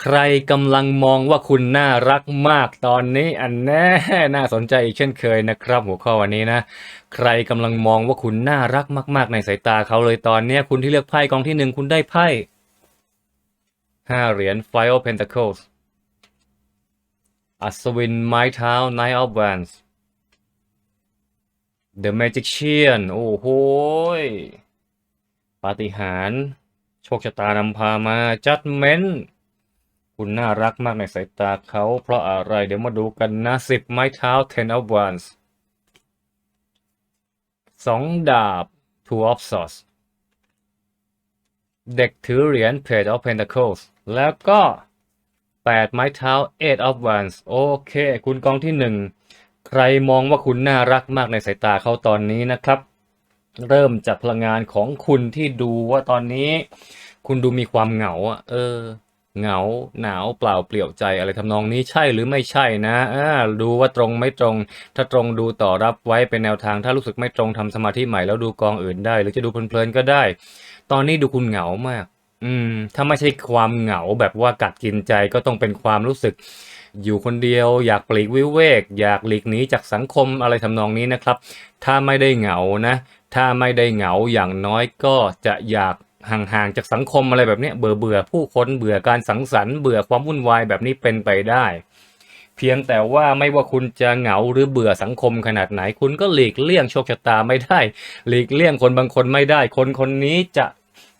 ใครกำลังมองว่าคุณน่ารักมากตอนนี้อันแน่น่าสนใจอีกเช่นเคยนะครับ หัวข้อวันนี้นะ ใครกำลังมองว่าคุณน่ารักมาก ๆ ในสายตาเขาเลยตอนนี้คุณที่เลือกไพ่กองที่หนึ่งคุณได้ไพ่ห้าเหรียญ Five of Pentacles อัศวินไม้เท้า Knight of Wands The Magician โอ้โหปาฏิหาริย์โชคชะตานำพามา Judgment คุณน่ารักมากในสายตาเขา เพราะอะไรเดี๋ยวมาดูกันนะสิบไม้เท้า Ten of Wands สองดาบ Two of Swords เด็กถือเหรียญ Page of Pentacles แล้วก็แปดไม้เท้า Eight of Wands โอเค คุณกองที่หนึ่งใครมองว่าคุณน่ารักมากในสายตาเขาตอนนี้นะครับ เริ่มจากพลังงานของคุณที่ดูว่าตอนนี้ คุณดูมีความเหงาอะเออ เหงาหนาวเปล่าเปลี่ยวใจอะไรทำนองนี้ใช่หรือไม่ใช่นะอ่าดูว่าตรงไม่ตรง ถ้าตรงดูต่อรับไว้เป็นแนวทาง ถ้ารู้สึกไม่ตรงทำสมาธิใหม่แล้วดูกองอื่นได้ หรือจะดูเพลินๆก็ได้ ตอนนี้ดูคุณเหงามาก อืม ถ้าไม่ใช่ความเหงาแบบว่ากัดกินใจก็ต้องเป็นความรู้สึก อยู่คนเดียวอยากปลีกวิเวก อยากหลีกหนีจากสังคมอะไรทำนองนี้นะครับ ถ้าไม่ได้เหงานะ ถ้าไม่ได้เหงาอย่างน้อยก็จะอยาก ห่างๆจากสังคมอะไรแบบนี้เบื่อเบื่อผู้คนเบื่อการสังสรรค์เบื่อความวุ่นวายแบบนี้เป็นไปได้ เพียงแต่ว่าไม่ว่าคุณจะเหงาหรือเบื่อสังคมขนาดไหน คุณก็หลีกเลี่ยงโชคชะตาไม่ได้ หลีกเลี่ยงคนบางคนไม่ได้ คนคนนี้จะ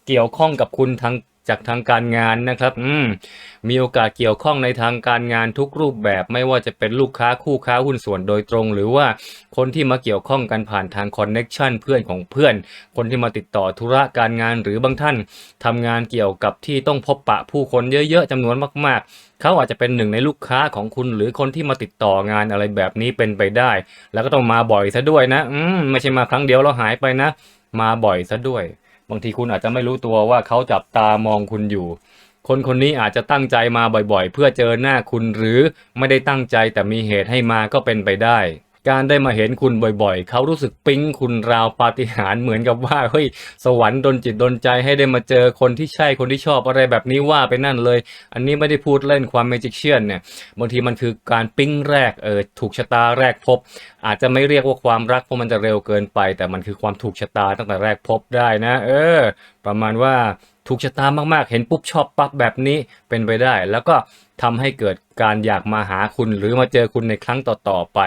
เกี่ยวข้องกับคุณทาง จากทางการงานนะครับ อืม มีโอกาสเกี่ยวข้องในทางการงานทุกรูปแบบ ไม่ว่าจะเป็นลูกค้าคู่ค้าหุ้นส่วนโดยตรง หรือว่าคนที่มาเกี่ยวข้องกันผ่านทางคอนเน็ชันเพื่อนของเพื่อน คนที่มาติดต่อธุระการงานหรือบางท่านทำงานเกี่ยวกับที่ต้องพบปะผู้คนเยอะๆจำนวนมาก ๆ เขาอาจจะเป็นหนึ่งในลูกค้าของคุณ หรือคนที่มาติดต่องานอะไรแบบนี้เป็นไปได้ แล้วก็ต้องมาบ่อยซะด้วยนะ อืม ไม่ใช่มาครั้งเดียวแล้วหายไปนะ มาบ่อยซะด้วย บางทีคุณอาจจะไม่รู้ตัวว่าเขาจับตามองคุณอยู่ คนคนนี้อาจจะตั้งใจมาบ่อยๆ เพื่อเจอหน้าคุณหรือไม่ได้ตั้งใจแต่มีเหตุให้มาก็เป็นไปได้ การได้มาเห็นคุณบ่อยๆ เขารู้สึกปิ๊งคุณราวปาฏิหาริย์เหมือนกับว่าเฮ้ยสวรรค์ดลจิตดลใจให้ได้มาเจอคนที่ใช่คนที่ชอบอะไรแบบนี้ว่าไปนั่นเลย อันนี้ไม่ได้พูดเล่นความเมจิเชียนเนี่ยบางทีมันคือการปิ๊งแรกเออถูกชะตาแรกพบ อาจจะไม่เรียกว่าความรักเพราะมันจะเร็วเกินไป แต่มันคือความถูกชะตาตั้งแต่แรกพบได้นะ เออ ประมาณว่าถูกชะตามากๆ เห็นปุ๊บชอบปั๊บแบบนี้เป็นไปได้แล้วก็ ทำให้เกิดการอยากมาหาคุณหรือมาเจอคุณในครั้งต่อๆไป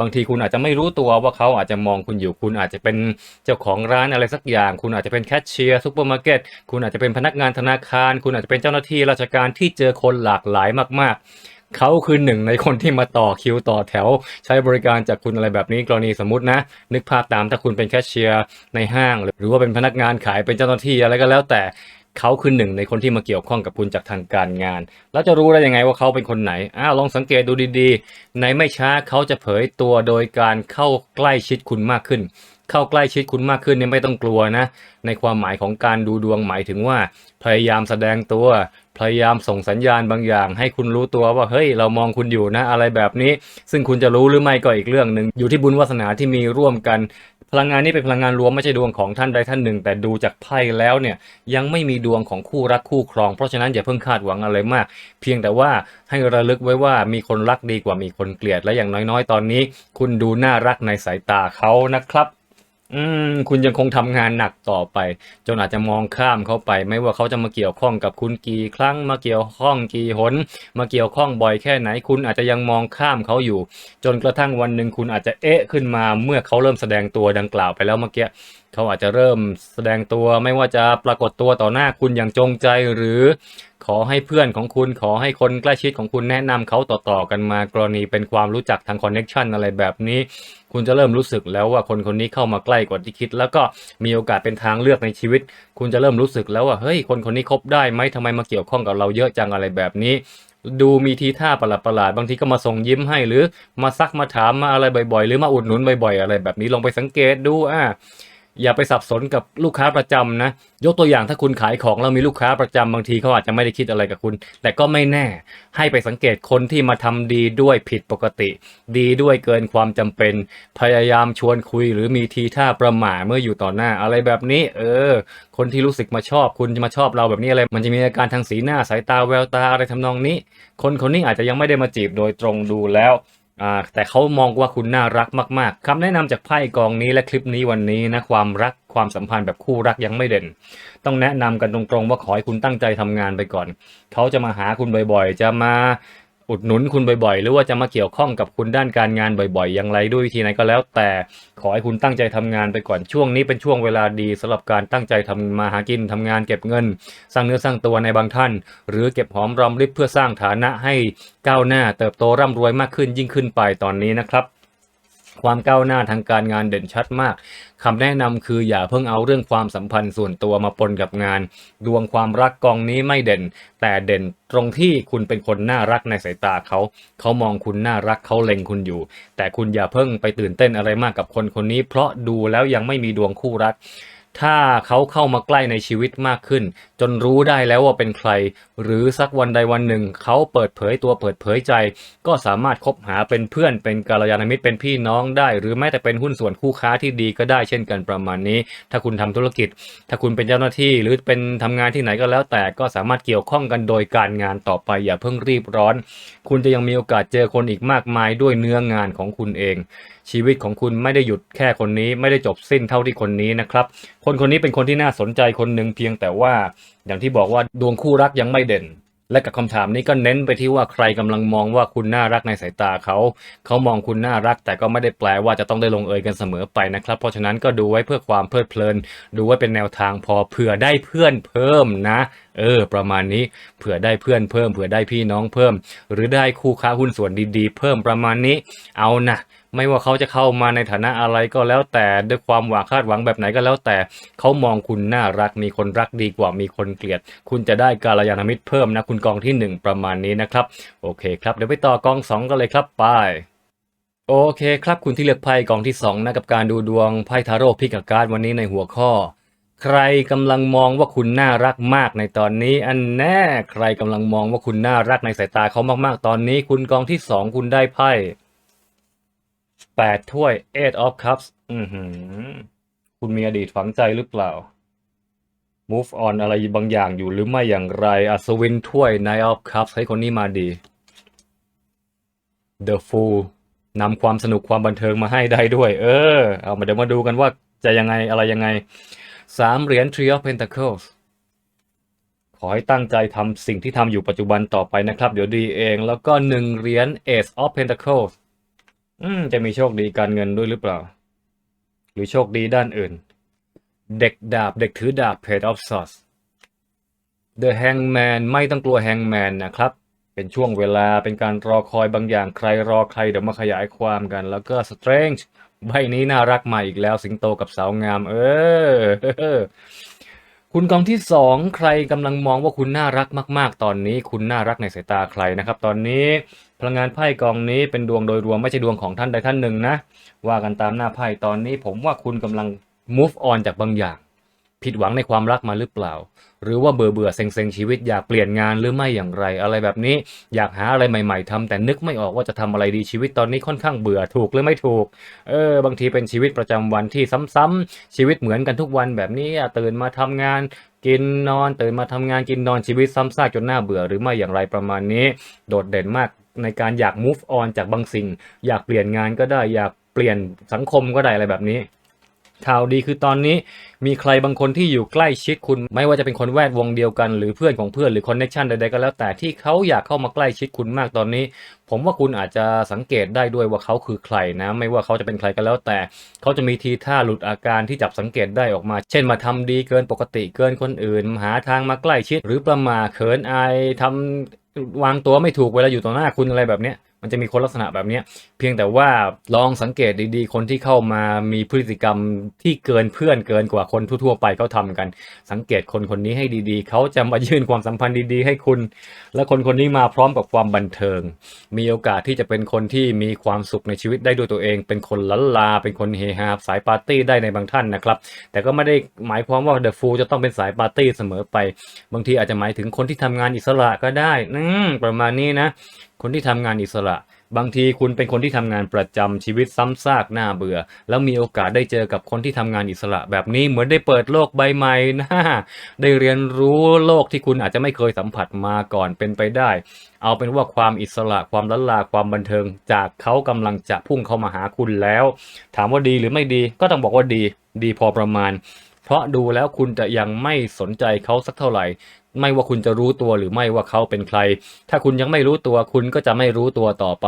บางทีคุณอาจจะไม่รู้ตัวว่าเขาอาจจะมองคุณอยู่ คุณอาจจะเป็นเจ้าของร้านอะไรสักอย่าง คุณอาจจะเป็นแคชเชียร์ซูเปอร์มาร์เก็ตคุณอาจจะเป็นพนักงานธนาคาร คุณอาจจะเป็นเจ้าหน้าที่ราชการที่เจอคนหลากหลายมาก ๆเขาคือหนึ่งในคนที่มาต่อคิวต่อแถว ใช้บริการจากคุณอะไรแบบนี้กรณีสมมตินะ นึกภาพตามถ้าคุณเป็นแคชเชียร์ในห้าง หรือว่าเป็นพนักงานขายเป็นเจ้าหน้าที่อะไรก็แล้วแต่ เขาคือหนึ่งในคนที่มาเกี่ยวข้องกับคุณจากทางการงาน แล้วจะรู้ได้ยังไงว่าเขาเป็นคนไหน อ้าวลองสังเกตดูดีๆ ในไม่ช้าเขาจะเผยตัวโดยการเข้าใกล้ชิดคุณมากขึ้น เข้าใกล้ชิดคุณมากขึ้นเนี่ยไม่ต้องกลัวนะ ในความหมายของการดูดวงหมายถึงว่า พยายามแสดงตัว พยายามส่งสัญญาณบางอย่าง ให้คุณรู้ตัวว่าเฮ้ยเรามองคุณอยู่นะอะไรแบบนี้ ซึ่งคุณจะรู้หรือไม่ก็อีกเรื่องหนึ่งอยู่ที่บุญวาสนาที่มีร่วมกัน พลังงานนี้เป็นพลังงานรวมไม่ใช่ดวงของท่านใดท่านหนึ่ง แต่ดูจากไพ่แล้วเนี่ยยังไม่มีดวงของคู่รักคู่ครอง เพราะฉะนั้นอย่าเพิ่งคาดหวังอะไรมาก เพียงแต่ว่าให้ระลึกไว้ว่ามีคนรักดีกว่ามีคนเกลียดและอย่างน้อยๆ ตอนนี้ คุณดูน่ารักในสายตาเขานะครับ อืม คุณยังคงทำงานหนักต่อไป จนอาจจะมองข้ามเขาไป ไม่ว่าเขาจะมาเกี่ยวข้องกับคุณกี่ครั้งมาเกี่ยวข้องกี่หน มาเกี่ยวข้องบ่อยแค่ไหน คุณอาจจะยังมองข้ามเขาอยู่ จนกระทั่งวันหนึ่งคุณอาจจะเอ๊ะขึ้นมาเมื่อเขาเริ่มแสดงตัวดังกล่าวไปแล้วเมื่อกี้เขาอาจจะเริ่มแสดงตัวไม่ว่าจะปรากฏตัวต่อหน้าคุณอย่างจงใจหรือขอให้เพื่อนของคุณขอให้คนใกล้ชิดของคุณแนะนำเขาต่อๆกันมากรณีเป็นความรู้จักทางคอนเน็ชันอะไรแบบนี้ คุณจะเริ่มรู้สึกแล้วว่าคนคนนี้เข้ามาใกล้กว่าที่คิด แล้วก็มีโอกาสเป็นทางเลือกในชีวิต คุณจะเริ่มรู้สึกแล้วว่าเฮ้ยคนคนนี้คบได้ไหมทำไมมาเกี่ยวข้องกับเราเยอะจังอะไรแบบนี้ดูมีทีท่าประหลาดๆ บางทีก็มาส่งยิ้มให้หรือมาซักมาถามมาอะไรบ่อยๆ หรือมาอุดหนุนบ่อยๆ อะไรแบบนี้ลองไปสังเกตดูอ่า อย่าไปสับสนกับลูกค้าประจำนะ ยกตัวอย่างถ้าคุณขายของแล้วมีลูกค้าประจำบางทีเขาอาจจะไม่ได้คิดอะไรกับคุณ แต่ก็ไม่แน่ ให้ไปสังเกตคนที่มาทำดีด้วยผิดปกติ ดีด้วยเกินความจำเป็น พยายามชวนคุยหรือมีทีท่าประหม่าเมื่ออยู่ต่อหน้าอะไรแบบนี้ เออ คนที่รู้สึกมาชอบคุณจะมาชอบเราแบบนี้อะไร มันจะมีอาการทางสีหน้าสายตาแววตาอะไรทำนองนี้ คนคนนี้อาจจะยังไม่ได้มาจีบโดยตรงดูแล้ว อ่าแต่เขามองว่าคุณน่ารักมาก ๆคำแนะนำจากไพ่กองนี้และคลิปนี้วันนี้นะความรักความสัมพันธ์แบบคู่รักยังไม่เด่น ต้องแนะนำกันตรงๆว่าขอให้คุณตั้งใจทำงานไปก่อน เขาจะมาหาคุณบ่อยๆ จะมา อุดหนุนคุณบ่อยๆ หรือว่าจะมาเกี่ยวข้องกับคุณด้านการงานบ่อยๆ อย่างไรด้วยวิธีไหนก็แล้ว แต่ขอให้คุณตั้งใจทำงานไปก่อนช่วงนี้เป็นช่วงเวลาดีสำหรับการตั้งใจทำมาหากินทำงานเก็บเงิน สร้างเนื้อสร้างตัวในบางท่าน หรือเก็บหอมรอมริบเพื่อสร้างฐานะให้ก้าวหน้าเติบโตร่ำรวยมากขึ้นยิ่งขึ้นไปตอนนี้นะครับ ความก้าวหน้าทางการงานเด่นชัดมากคำแนะนำคืออย่าเพิ่งเอาเรื่องความสัมพันธ์ส่วนตัวมาปนกับงาน ดวงความรักกองนี้ไม่เด่น แต่เด่นตรงที่คุณเป็นคนน่ารักในสายตาเขา เขามองคุณน่ารักเขาเล็งคุณอยู่ แต่คุณอย่าเพิ่งไปตื่นเต้นอะไรมากกับคนคนนี้ เพราะดูแล้วยังไม่มีดวงคู่รัก ถ้าเขาเข้ามาใกล้ในชีวิตมากขึ้น จนรู้ได้แล้วว่าเป็นใคร หรือสักวันใดวันหนึ่ง เขาเปิดเผยตัวเปิดเผยใจ ก็สามารถคบหาเป็นเพื่อนเป็นกัลยาณมิตรเป็นพี่น้องได้ หรือแม้แต่เป็นหุ้นส่วนคู่ค้าที่ดีก็ได้เช่นกันประมาณนี้ ถ้าคุณทำธุรกิจ ถ้าคุณเป็นเจ้าหน้าที่หรือเป็นทำงานที่ไหนก็แล้ว แต่ก็สามารถเกี่ยวข้องกันโดยการงานต่อไปอย่าเพิ่งรีบร้อน คุณจะยังมีโอกาสเจอคนอีกมากมายด้วยเนื้องานของคุณเอง ชีวิตของคุณไม่ได้หยุดแค่คนนี้ไม่ได้จบสิ้นเท่าที่คนนี้นะครับ คนคนนี้เป็นคนที่น่าสนใจคนหนึ่งเพียงแต่ว่า อย่างที่บอกว่าดวงคู่รักยังไม่เด่น และกับคำถามนี้ก็เน้นไปที่ว่าใครกำลังมองว่าคุณน่ารักในสายตาเขา เขามองคุณน่ารัก แต่ก็ไม่ได้แปลว่าจะต้องได้ลงเอยกันเสมอไปนะครับ เพราะฉะนั้นก็ดูไว้เพื่อความเพลิดเพลิน ดูไว้เป็นแนวทางพอเผื่อได้เพื่อนเพิ่มนะ เออ ประมาณนี้เผื่อได้เพื่อนเพิ่มเผื่อได้พี่น้องเพิ่ม หรือได้คู่ค้าหุ้นส่วนดีๆ เพิ่มประมาณนี้ เอานะไม่ว่าเขาจะเข้ามาในฐานะอะไรก็แล้วแต่ด้วยความหวังคาดหวังแบบไหนก็แล้วแต่เขามองคุณน่ารักมีคนรักดีกว่ามีคนเกลียด คุณจะได้กาลยานมิตรเพิ่มนะคุณกองที่หนึ่งประมาณนี้นะครับ โอเคครับเดี๋ยวไปต่อกองสองกันเลยครับไปโอเคครับคุณที่เลือกไพ่กองที่สองนะกับการดูดวงไพ่ทาโร่พิกาการ์ดวันนี้ในหัวข้อ ใครกำลังมองว่าคุณน่ารักมากในตอนนี้ อันแน่ใครกำลังมองว่าคุณน่ารักในสายตาเขามากๆ ตอนนี้ คุณกองที่สองคุณได้ไพ่แปดถ้วย eight of cups อือหือ คุณมีอดีตฝังใจหรือเปล่า move on อะไรบางอย่างอยู่หรือไม่อย่างไร อัศวินถ้วย nine of cups ให้คนนี้มาดี The Fool นำความสนุกความบันเทิงมาให้ได้ด้วย เออ เอามาเดี๋ยวมาดูกันว่าจะยังไงอะไรยังไง สามเหรียญ Tree of Pentacles ขอให้ตั้งใจทำสิ่งที่ทำอยู่ปัจจุบันต่อไปนะครับ เดี๋ยวดีเอง แล้วก็หนึ่งเหรียญ Ace of Pentacles อืม จะมีโชคดีการเงินด้วยหรือเปล่า หรือโชคดีด้านอื่น เด็กดาบเด็กถือดาบ Page of Swords The Hangman ไม่ต้องกลัว Hangman นะครับ เป็นช่วงเวลาเป็นการรอคอยบางอย่างใครรอใครเดี๋ยวมาขยายความกัน แล้วก็ Strange ใบนี้น่ารักมาอีกแล้วสิงโตกับสาวงาม เออ คุณกองที่สองใครกำลังมองว่าคุณน่ารักมากๆ ตอนนี้ คุณน่ารักในสายตาใครนะครับ ตอนนี้พลังงานไพ่กองนี้เป็นดวงโดยรวมไม่ใช่ดวงของท่านใดท่านหนึ่งนะ ว่ากันตามหน้าไพ่ตอนนี้ ผมว่าคุณกำลัง move on จากบางอย่าง ผิดหวังในความรักมาหรือเปล่า หรือว่าเบื่อเบื่อเซ็งเซ็งชีวิตอยากเปลี่ยนงานหรือไม่อย่างไร อะไรแบบนี้อยากหาอะไรใหม่ ๆทำแต่นึกไม่ออกว่าจะทำอะไรดีชีวิตตอนนี้ค่อนข้างเบื่อถูกหรือไม่ถูกเออบางทีเป็นชีวิตประจำวันที่ซ้ำๆชีวิตเหมือนกันทุกวันแบบนี้ตื่นมาทำงานกินนอนตื่นมาทำงานกินนอนชีวิตซ้ำซากจนน่าเบื่อหรือไม่อย่างไรประมาณนี้ โดดเด่นมากในการอยาก move on จากบางสิ่ง อยากเปลี่ยนงานก็ได้อยากเปลี่ยนสังคมก็ได้อะไรแบบนี้ ข่าวดีคือตอนนี้มีใครบางคนที่อยู่ใกล้ชิดคุณ ไม่ว่าจะเป็นคนแวดวงเดียวกัน หรือเพื่อนของเพื่อนหรือคอนเน็ชันใดๆก็แล้วแต่ที่เขาอยากเข้ามาใกล้ชิดคุณมากตอนนี้ ผมว่าคุณอาจจะสังเกตได้ด้วยว่าเขาคือใครนะ ไม่ว่าเขาจะเป็นใครก็แล้วแต่ เขาจะมีทีท่าหลุดอาการที่จับสังเกตได้ออกมา เช่นมาทำดีเกินปกติเกินคนอื่น หาทางมาใกล้ชิด หรือประมาเขินอายทำวางตัวไม่ถูกเวลาอยู่ต่อหน้าคุณอะไรแบบเนี้ยมันจะมีคนลักษณะแบบนี้ เพียงแต่ว่าลองสังเกตดีๆ คนที่เข้ามามีพฤติกรรมที่เกินเพื่อนเกินกว่าคนทั่วๆไปเขาทำกัน สังเกตคนคนนี้ให้ดีๆ เขาจะมายื่นความสัมพันธ์ดีๆ ให้คุณ และคนคนนี้มาพร้อมกับความบันเทิง มีโอกาสที่จะเป็นคนที่มีความสุขในชีวิตได้ด้วยตัวเอง เป็นคนล้นลา เป็นคนเฮฮาสายปาร์ตี้ได้ในบางท่านนะครับ แต่ก็ไม่ได้หมายความว่าเดอะฟูจะต้องเป็นสายปาร์ตี้เสมอไป บางทีอาจจะหมายถึงคนที่ทำงานอิสระก็ได้ อืประมาณนี้นะ คนที่ทำงานอิสระ บางทีคุณเป็นคนที่ทำงานประจำชีวิตซ้ำซากน่าเบื่อ แล้วมีโอกาสได้เจอกับคนที่ทำงานอิสระแบบนี้เหมือนได้เปิดโลกใบใหม่นะได้เรียนรู้โลกที่คุณอาจจะไม่เคยสัมผัสมาก่อนเป็นไปได้ เอาเป็นว่าความอิสระความล้นลาความบันเทิง จากเขากำลังจะพุ่งเข้ามาหาคุณแล้ว ถามว่าดีหรือไม่ดีก็ต้องบอกว่าดี ดีพอประมาณ เพราะดูแล้วคุณจะยังไม่สนใจเขาสักเท่าไหร่ ไม่ว่าคุณจะรู้ตัวหรือไม่ว่าเขาเป็นใคร ถ้าคุณยังไม่รู้ตัวคุณก็จะไม่รู้ตัวต่อไป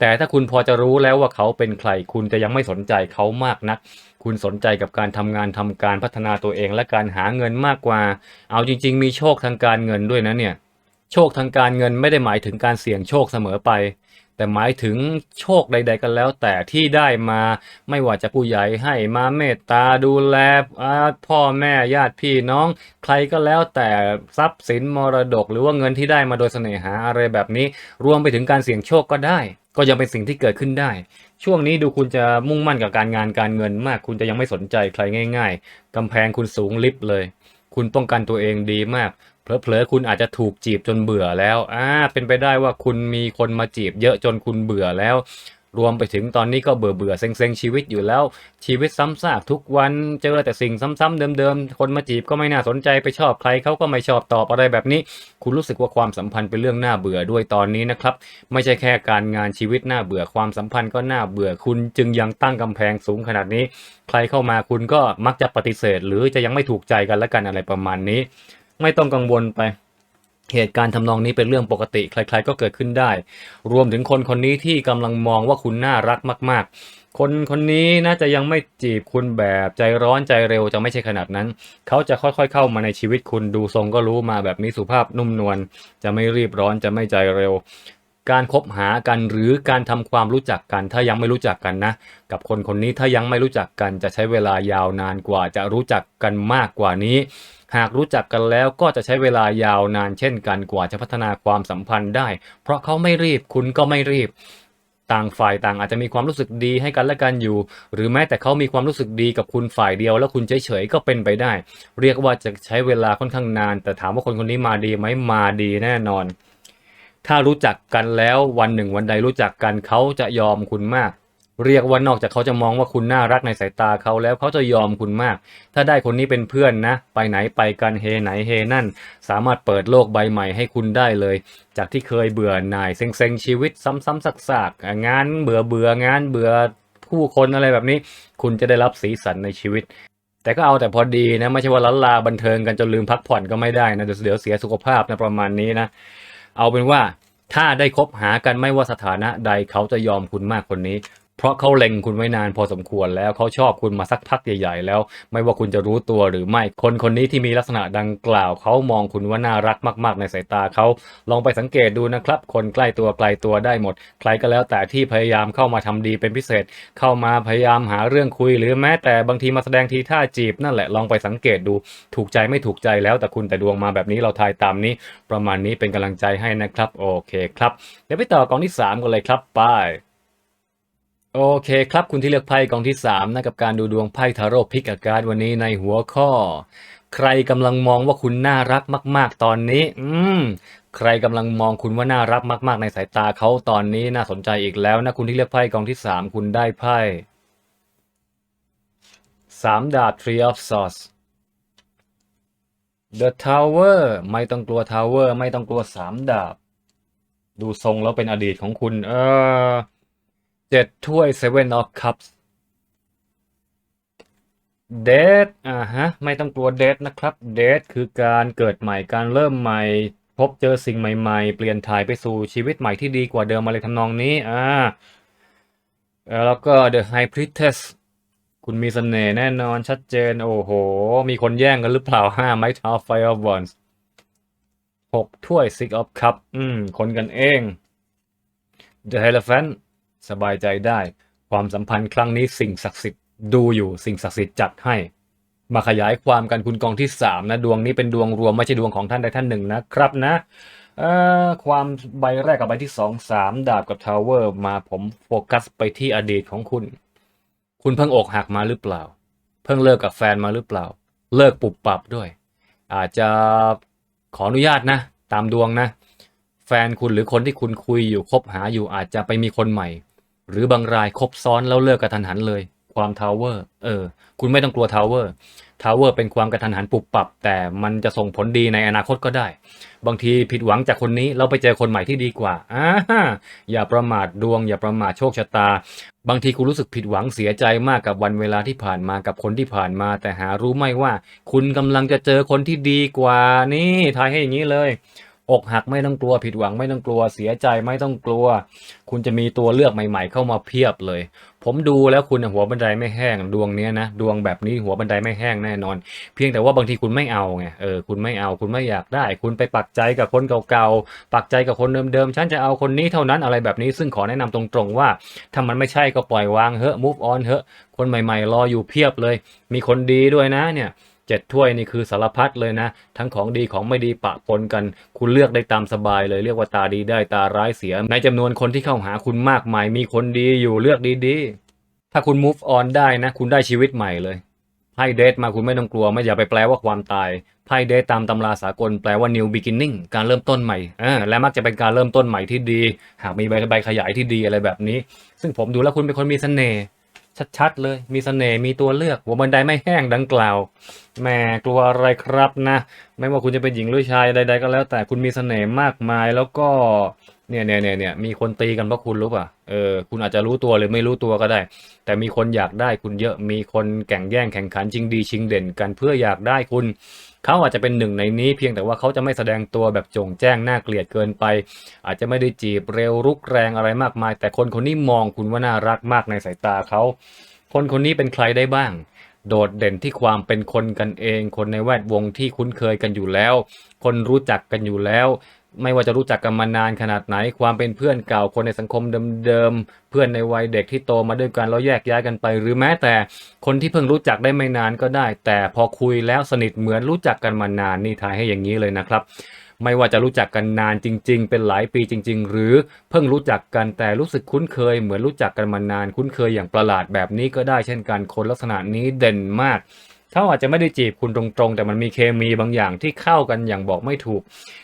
แต่ถ้าคุณพอจะรู้แล้วว่าเขาเป็นใคร คุณจะยังไม่สนใจเขามากนัก คุณสนใจกับการทำงานทำการพัฒนาตัวเองและการหาเงินมากกว่า เอาจริง ๆ มีโชคทางการเงินด้วยนะเนี่ย โชคทางการเงินไม่ได้หมายถึงการเสี่ยงโชคเสมอไป แต่หมายถึงโชคใด ๆ กันแล้ว แต่ที่ได้มาไม่ว่าจะผู้ใหญ่ให้มาเมตตาดูแลพ่อแม่ญาติพี่น้อง ใครก็แล้วแต่ทรัพย์สินมรดก หรือว่าเงินที่ได้มาโดยเสน่หาอะไรแบบนี้ รวมไปถึงการเสี่ยงโชคก็ได้ ก็ยังเป็นสิ่งที่เกิดขึ้นได้ ช่วงนี้ดูคุณจะมุ่งมั่นกับการงานการเงินมาก คุณจะยังไม่สนใจใครง่าย ๆกำแพงคุณสูงลิบเลย คุณป้องกันตัวเองดีมาก เผลอๆคุณอาจจะถูกจีบจนเบื่อแล้วอ่าเป็นไปได้ว่าคุณมีคนมาจีบเยอะจนคุณเบื่อแล้ว รวมไปถึงตอนนี้ก็เบื่อเบื่อๆเซ็งๆ ชีวิตอยู่แล้ว ชีวิตซ้ำซากทุกวันเจอแต่สิ่งซ้ำๆเดิมๆ คนมาจีบก็ไม่น่าสนใจไปชอบใครเขาก็ไม่ชอบตอบอะไรแบบนี้ คุณรู้สึกว่าความสัมพันธ์เป็นเรื่องน่าเบื่อด้วยตอนนี้นะครับ ไม่ใช่แค่การงานชีวิตน่าเบื่อความสัมพันธ์ก็น่าเบื่อคุณจึงยังตั้งกำแพงสูงขนาดนี้ ใครเข้ามาคุณก็มักจะปฏิเสธ หรือจะยังไม่ถูกใจกันและกันอะไรประมาณนี้ ไม่ต้องกังวลไป เหตุการณ์ทำนองนี้เป็นเรื่องปกติ ใคร ๆ ก็เกิดขึ้นได้ รวมถึงคนคนนี้ที่กำลังมองว่าคุณน่ารักมาก ๆ คนคนนี้น่าจะยังไม่จีบคุณแบบใจร้อนใจเร็วจะไม่ใช่ขนาดนั้น เขาจะค่อยๆเข้ามาในชีวิตคุณดูทรงก็รู้มาแบบนี้สุภาพนุ่มนวลจะไม่รีบร้อนจะไม่ใจเร็วการคบหากันหรือการทำความรู้จักกัน ถ้ายังไม่รู้จักกันนะ กับคนคนนี้ถ้ายังไม่รู้จักกันจะใช้เวลายาวนานกว่า จะรู้จักกันมากกว่านี้ หากรู้จักกันแล้วก็จะใช้เวลายาวนานเช่นกันกว่าจะพัฒนาความสัมพันธ์ได้ เพราะเขาไม่รีบคุณก็ไม่รีบ ต่างฝ่ายต่างอาจจะมีความรู้สึกดีให้กันและกันอยู่ หรือแม้แต่เขามีความรู้สึกดีกับคุณฝ่ายเดียว แล้วคุณเฉยๆก็เป็นไปได้ เรียกว่าจะใช้เวลาค่อนข้างนาน แต่ถามว่าคนคนนี้มาดีไหมมาดีแน่นอน ถ้ารู้จักกันแล้ววันหนึ่งวันใดรู้จักกันเขาจะยอมคุณมาก เรียกว่านอกจากเขาจะมองว่าคุณน่ารักในสายตาเขาแล้วเขาจะยอมคุณมาก ถ้าได้คนนี้เป็นเพื่อนนะ ไปไหนไปกันเฮไหนเฮนั่น สามารถเปิดโลกใบใหม่ให้คุณได้เลย จากที่เคยเบื่อหน่ายเซ็งๆชีวิตซ้ำๆซากๆงานเบื่อเบื่องานเบื่อผู้คนอะไรแบบนี้ คุณจะได้รับสีสันในชีวิต แต่ก็เอาแต่พอดีนะไม่ใช่ว่าล้นลาบันเทิงกันจนลืมพักผ่อนก็ไม่ได้นะเดี๋ยวเสียสุขภาพนะประมาณนี้นะ เอาเป็นว่าถ้าได้คบหากันไม่ว่าสถานะใดเขาจะยอมคุณมากคนนี้ เพราะเขาเล็งคุณไว้นานพอสมควรแล้วเขาชอบคุณมาสักพักใหญ่ ๆ แล้ว ไม่ว่าคุณจะรู้ตัวหรือไม่คนคนนี้ที่มีลักษณะดังกล่าวเขามองคุณว่าน่ารักมาก ๆ ในสายตาเขาลองไปสังเกตดูนะครับ คนใกล้ตัวไกลตัวได้หมด ใครก็แล้วแต่ที่พยายามเข้ามาทำดีเป็นพิเศษ เข้ามาพยายามหาเรื่องคุย หรือแม้แต่บางทีมาแสดงทีท่าจีบ นั่นแหละลองไปสังเกตดู ถูกใจไม่ถูกใจแล้วแต่คุณแต่ดวงมาแบบนี้เราทายตามนี้ ประมาณนี้เป็นกำลังใจให้นะครับโอเคครับเดี๋ยวไปต่อกองที่ 3 กันเลยครับไป โอเคครับคุณที่เลือกไพ่กองที่3นะกับการดูดวงไพ่ทาโร่พิกอาการวันนี้ในหัวข้อ ใครกำลังมองว่าคุณน่ารักมาก ๆ ตอนนี้ อืมใครกำลังมองคุณว่าน่ารักมาก ๆ ในสายตาเขาตอนนี้น่าสนใจอีกแล้วนะคุณที่เลือกไพ่กองที่ 3 คุณได้ไพ่สามดาบ Tree of Swords The Tower ไม่ต้องกลัว Tower ไม่ต้องกลัวสามดาบ ดูทรงแล้วเป็นอดีตของคุณ เออ เจ็ดถ้วย Seven of Cups เดทอ่าฮะ ไม่ต้องกลัวเดทนะครับ เดทคือการเกิดใหม่การเริ่มใหม่ พบเจอสิ่งใหม่ๆ เปลี่ยนถ่ายไปสู่ชีวิตใหม่ที่ดีกว่าเดิมอะไรทำนองนี้ อ่า แล้วก็ The High Priestess คุณมีเสน่ห์แน่นอนชัดเจน โอ้โห มีคนแย่งกันหรือเปล่าห้าไม้เท้า Fire of Wands หกถ้วย Six of Cup อืม คนกันเอง The Hierophant สบายใจได้ ความสัมพันธ์ครั้งนี้สิ่งศักดิ์สิทธิ์ดูอยู่สิ่งศักดิ์สิทธิ์จัดให้ มาขยายความกันคุณกองที่สามนะดวงนี้เป็นดวงรวมไม่ใช่ดวงของท่านใดท่านหนึ่งนะครับนะความใบแรกกับใบที่สองสามดาบกับทาวเวอร์มาผมโฟกัสไปที่อดีตของคุณ คุณเพิ่งอกหักมาหรือเปล่า เพิ่งเลิกกับแฟนมาหรือเปล่า เลิกปุบปับด้วย อาจจะขออนุญาตนะ ตามดวงนะ แฟนคุณหรือคนที่คุณคุยอยู่คบหาอยู่อาจจะไปมีคนใหม่ หรือบางรายคบซ้อนแล้วเลิกกระทันหันเลย ความทาวเวอร์เออ คุณไม่ต้องกลัวทาวเวอร์ทาวเวอร์เป็นความกระทันหันปุบปับ แต่มันจะส่งผลดีในอนาคตก็ได้ บางทีผิดหวังจากคนนี้เราไปเจอคนใหม่ที่ดีกว่าอ่าอย่าประมาทดวง อย่าประมาทโชคชะตา บางทีคุณรู้สึกผิดหวังเสียใจมากกับวันเวลาที่ผ่านมากับคนที่ผ่านมา แต่หารู้ไหมว่า คุณกำลังจะเจอคนที่ดีกว่านี่ทายให้อย่างนี้เลย อกหักไม่ต้องกลัวผิดหวังไม่ต้องกลัวเสียใจไม่ต้องกลัว คุณจะมีตัวเลือกใหม่ ๆ เข้ามาเพียบเลย ผมดูแล้วคุณน่ะหัวบันไดไม่แห้ง ดวงเนี้ยนะดวงแบบนี้หัวบันไดไม่แห้งแน่นอน เพียงแต่ว่าบางทีคุณไม่เอาไงเออคุณไม่เอาคุณไม่อยากได้ คุณไปปักใจกับคนเก่าๆปักใจกับคนเดิมๆฉันจะเอาคนนี้เท่านั้นอะไรแบบนี้ ซึ่งขอแนะนำตรงๆว่าถ้ามันไม่ใช่ก็ปล่อยวางเถอะ move on เถอะคนใหม่ ๆ รออยู่เพียบเลย มีคนดีด้วยนะเนี่ย เจ็ดถ้วยนี่คือสารพัดเลยนะ ทั้งของดีของไม่ดีปะปนกัน คุณเลือกได้ตามสบายเลยเรียกว่าตาดีได้ตาร้ายเสีย ในจำนวนคนที่เข้าหาคุณมากมายมีคนดีอยู่เลือกดีๆ ถ้าคุณ move on ได้นะ คุณได้ชีวิตใหม่เลยไพ่เดทมาคุณไม่ต้องกลัว ไม่อย่าไปแปลว่าความตายไพ่เดทตามตำราสากลแปลว่า new beginning การเริ่มต้นใหม่และมักจะเป็นการเริ่มต้นใหม่ที่ดี หากมีใบใบขยายที่ดีอะไรแบบนี้ ซึ่งผมดูแล้วคุณเป็นคนมีเสน่ห์ ชัดๆเลย มีเสน่ห์มีตัวเลือก หัวบันไดไม่แห้งดังกล่าวแหม่กลัวอะไรครับนะ ไม่ว่าคุณจะเป็นหญิงหรือชายใดๆก็แล้ว แต่คุณมีเสน่ห์มากมายแล้วก็เนี่ยเนี่ยเนี่ยเนี่ยมีคนตีกันเพราะคุณรู้ป่ะเออคุณอาจจะรู้ตัวหรือไม่รู้ตัวก็ได้ แต่มีคนอยากได้คุณเยอะมีคนแข่งแย่งแข่งขันชิงดีชิงเด่นกันเพื่ออยากได้คุณ เขาอาจจะเป็นหนึ่งในนี้เพียงแต่ว่าเขาจะไม่แสดงตัวแบบจงแจ้งน่าเกลียดเกินไป อาจจะไม่ได้จีบเร็วรุกแรงอะไรมากมาย แต่คนคนนี้มองคุณว่าน่ารักมากในสายตาเขาคนคนนี้เป็นใครได้บ้าง โดดเด่นที่ความเป็นคนกันเอง คนในแวดวงที่คุ้นเคยกันอยู่แล้ว คนรู้จักกันอยู่แล้ว ไม่ว่าจะรู้จักกันมานานขนาดไหน ความเป็นเพื่อนเก่าคนในสังคมเดิมๆ เพื่อนในวัยเด็กที่โตมาด้วยกันแล้วแยกย้ายกันไป หรือแม้แต่คนที่เพิ่งรู้จักได้ไม่นานก็ได้ แต่พอคุยแล้วสนิทเหมือนรู้จักกันมานานนี่ทายให้อย่างนี้เลยนะครับ ไม่ว่าจะรู้จักกันนานจริง ๆ เป็นหลายปีจริง ๆ หรือเพิ่งรู้จักกันแต่รู้สึกคุ้นเคย เหมือนรู้จักกันมานาน คุ้นเคยอย่างประหลาดแบบนี้ก็ได้เช่นกันคนลักษณะนี้เด่นมาก เขาอาจจะไม่ได้จีบคุณตรงๆ แต่มันมีเคมีบางอย่างที่เข้ากันอย่างบอกไม่ถูก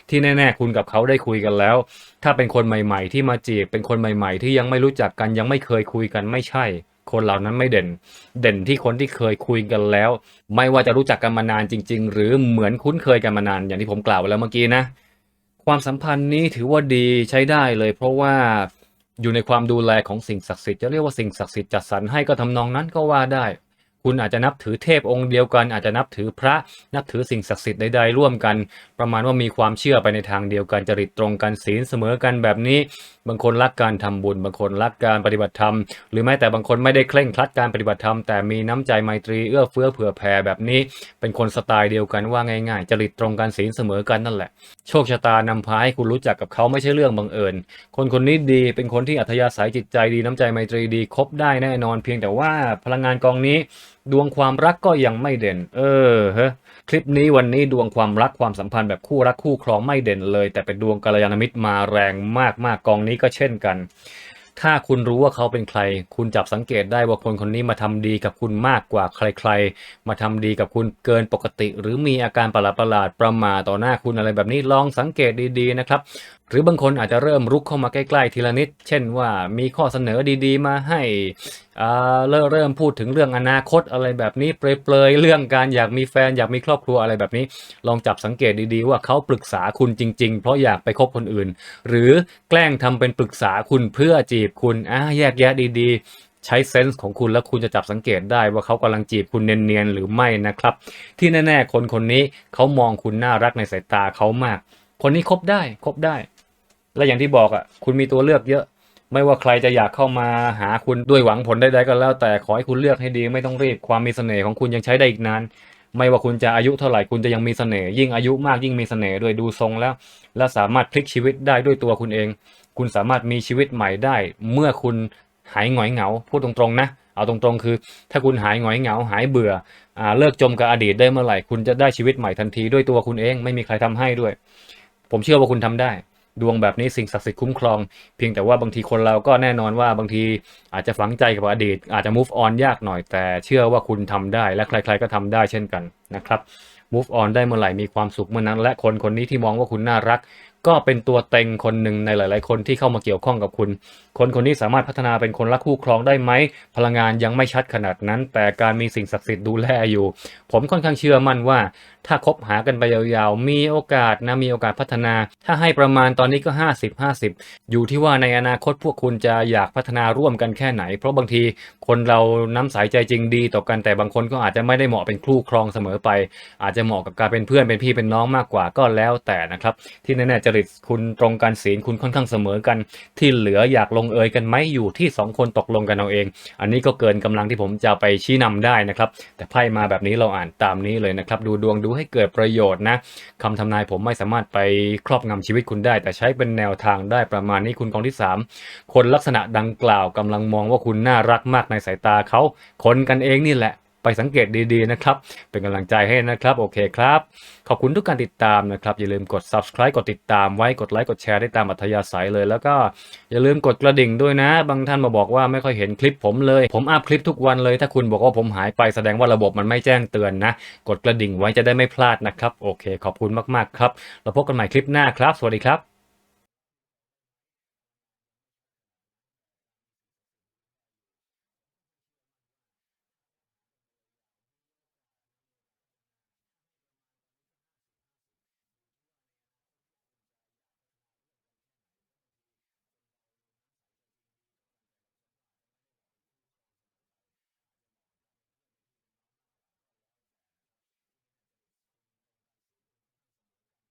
ที่แน่ๆ คุณกับเขาได้คุยกันแล้ว ถ้าเป็นคนใหม่ ๆ ที่มาจีบเป็นคนใหม่ ๆ ที่ยังไม่รู้จักกันยังไม่เคยคุยกันไม่ใช่ คนเหล่านั้นไม่เด่น เด่นที่คนที่เคยคุยกันแล้ว ไม่ว่าจะรู้จักกันมานานจริง ๆ หรือเหมือนคุ้นเคยกันมานานอย่างที่ผมกล่าวไปแล้วเมื่อกี้นะ ความสัมพันธ์นี้ถือว่าดีใช้ได้เลย เพราะว่าอยู่ในความดูแลของสิ่งศักดิ์สิทธิ์จะเรียกว่าสิ่งศักดิ์สิทธิ์จัดสรรให้ก็ทำนองนั้นก็ว่าได้ คุณอาจจะนับถือเทพองค์เดียวกัน อาจจะนับถือพระนับถือสิ่งศักดิ์สิทธิ์ใดๆร่วมกัน ประมาณว่ามีความเชื่อไปในทางเดียวกันจริตตรงกันศีลเสมอกันแบบนี้ บางคนรักการทำบุญ บางคนรักการปฏิบัติธรรม หรือแม้แต่บางคนไม่ได้เคร่งครัดการปฏิบัติธรรม แต่มีน้ำใจไมตรีเอื้อเฟื้อเผื่อแผ่แบบนี้ เป็นคนสไตล์เดียวกันว่าง่ายๆ จริตตรงกันศีลเสมอกันนั่นแหละ โชคชะตานำพาให้คุณรู้จักกับเขาไม่ใช่เรื่องบังเอิญ คนคนนี้ดี เป็นคนที่อัธยาศัยจิตใจดีน้ำใจไมตรีดีคบได้แน่นอน เพียงแต่ว่าพลังงานกองนี้ ดวงความรักก็ยังไม่เด่น เออเฮ้ คลิปนี้วันนี้ดวงความรักความสัมพันธ์แบบคู่รักคู่ครองไม่เด่นเลย แต่เป็นดวงกัลยาณมิตรมาแรงมากมากกองนี้ก็เช่นกัน ถ้าคุณรู้ว่าเขาเป็นใคร คุณจับสังเกตได้ว่าคนคนนี้มาทำดีกับคุณมากกว่าใคร ๆ มาทำดีกับคุณเกินปกติ หรือมีอาการประหลาดประหลาดประมาต่อหน้าคุณอะไรแบบนี้ลองสังเกตดีๆนะครับ หรือบางคนอาจจะเริ่มรุกเข้ามาใกล้ๆทีละนิด เช่นว่ามีข้อเสนอดีๆ มาให้เริ่มเริ่มพูดถึงเรื่องอนาคตอะไรแบบนี้เปรยๆเรื่องการอยากมีแฟนอยากมีครอบครัวอะไรแบบนี้ ลองจับสังเกตดีๆ ว่าเขาปรึกษาคุณจริง ๆ เพราะอยากไปคบคนอื่น หรือแกล้งทำเป็นปรึกษาคุณเพื่อจีบคุณอะแยกแยะดีๆ ใช้เซนส์ของคุณแล้วคุณจะจับสังเกตได้ว่าเขากำลังจีบคุณเนียนๆหรือไม่นะครับ ที่แน่ๆคนคนนี้เขามองคุณน่ารักในสายตาเขามาก คนนี้คบได้คบได้ และอย่างที่บอกอะคุณมีตัวเลือกเยอะ ไม่ว่าใครจะอยากเข้ามาหาคุณด้วยหวังผลใดๆก็แล้ว แต่ขอให้คุณเลือกให้ดีไม่ต้องรีบความมีเสน่ห์ของคุณยังใช้ได้อีกนานไม่ว่าคุณจะอายุเท่าไหร่คุณจะยังมีเสน่ห์ยิ่งอายุมากยิ่งมีเสน่ห์ด้วยดูทรงแล้ว และสามารถพลิกชีวิตได้ด้วยตัวคุณเอง คุณสามารถมีชีวิตใหม่ได้ เมื่อคุณหายหงอยเหงาพูดตรงๆนะเอาตรงๆ คือ ถ้าคุณหายหงอยเหงาหายเบื่ออเลิกจมกับอดีตได้เมื่อไหร่คุณจะได้ชีวิตใหม่ทันทีด้วยตัวคุณเอง ไม่มีใครทำให้ด้วย ผมเชื่อว่าคุณทำได้ ดวงแบบนี้สิ่งศักดิ์สิทธิ์คุ้มครอง เพียงแต่ว่าบางทีคนเราก็แน่นอนว่าบางทีอาจจะฝังใจกับอดีต อาจจะ move on ยากหน่อยแต่เชื่อว่าคุณทำได้และใคร ๆก็ทำได้เช่นกันนะครับ move on ได้เมื่อไหร่มีความสุขเมื่อนั้น และคนคนนี้ที่มองว่าคุณน่ารัก ก็เป็นตัวเต็งคนหนึ่งในหลาย ๆ คนที่เข้ามาเกี่ยวข้องกับคุณ คนคนนี้สามารถพัฒนาเป็นคนรักคู่ครองได้ไหมพลังงานยังไม่ชัดขนาดนั้น แต่การมีสิ่งศักดิ์สิทธิ์ดูแลอยู่ ผมค่อนข้างเชื่อมั่นว่า ถ้าคบหากันไปยาวๆ มีโอกาสนะมีโอกาสพัฒนา ถ้าให้ประมาณตอนนี้ก็ 50 50 อยู่ที่ว่าในอนาคตพวกคุณจะอยากพัฒนาร่วมกันแค่ไหน เพราะบางทีคนเราน้ำใสใจจริงดีต่อกันแต่บางคนก็อาจจะไม่ได้เหมาะเป็นคู่ครองเสมอไป อาจจะเหมาะกับการเป็นเพื่อนเป็นพี่เป็นน้องมากกว่าก็แล้วแต่นะครับ ที่แน่ๆจริตคุณตรงกันศีลคุณค่อนข้างเสมอกัน ที่เหลืออยากลงเอยกันไหมอยู่ที่สองคนตกลงกันเอาเอง อันนี้ก็เกินกำลังที่ผมจะไปชี้นำได้นะครับแต่ไพ่มาแบบนี้เราอ่านตามนี้เลยนะครับ ดูดวงดูให้เกิดประโยชน์นะคำทำนายผมไม่สามารถไปครอบงำชีวิตคุณได้ แต่ใช้เป็นแนวทางได้ประมาณนี้คุณกองที่ 3 คนลักษณะดังกล่าวกำลังมองว่าคุณน่ารักมากในสายตาเขาคนกันเองนี่แหละ ไปสังเกตดีๆนะครับ เป็นกำลังใจให้นะครับโอเคครับ ขอบคุณทุกการติดตามนะครับ อย่าลืมกด subscribe กดติดตามไว้กดไลค์กดแชร์ได้ตามอัธยาศัยเลย แล้วก็อย่าลืมกดกระดิ่งด้วยนะ บางท่านมาบอกว่าไม่ค่อยเห็นคลิปผมเลย ผมอัพคลิปทุกวันเลย ถ้าคุณบอกว่าผมหายไปแสดงว่าระบบมันไม่แจ้งเตือนนะ กดกระดิ่งไว้จะได้ไม่พลาดนะครับโอเค ขอบคุณมากๆครับเราพบกันใหม่คลิปหน้าครับ สวัสดีครับ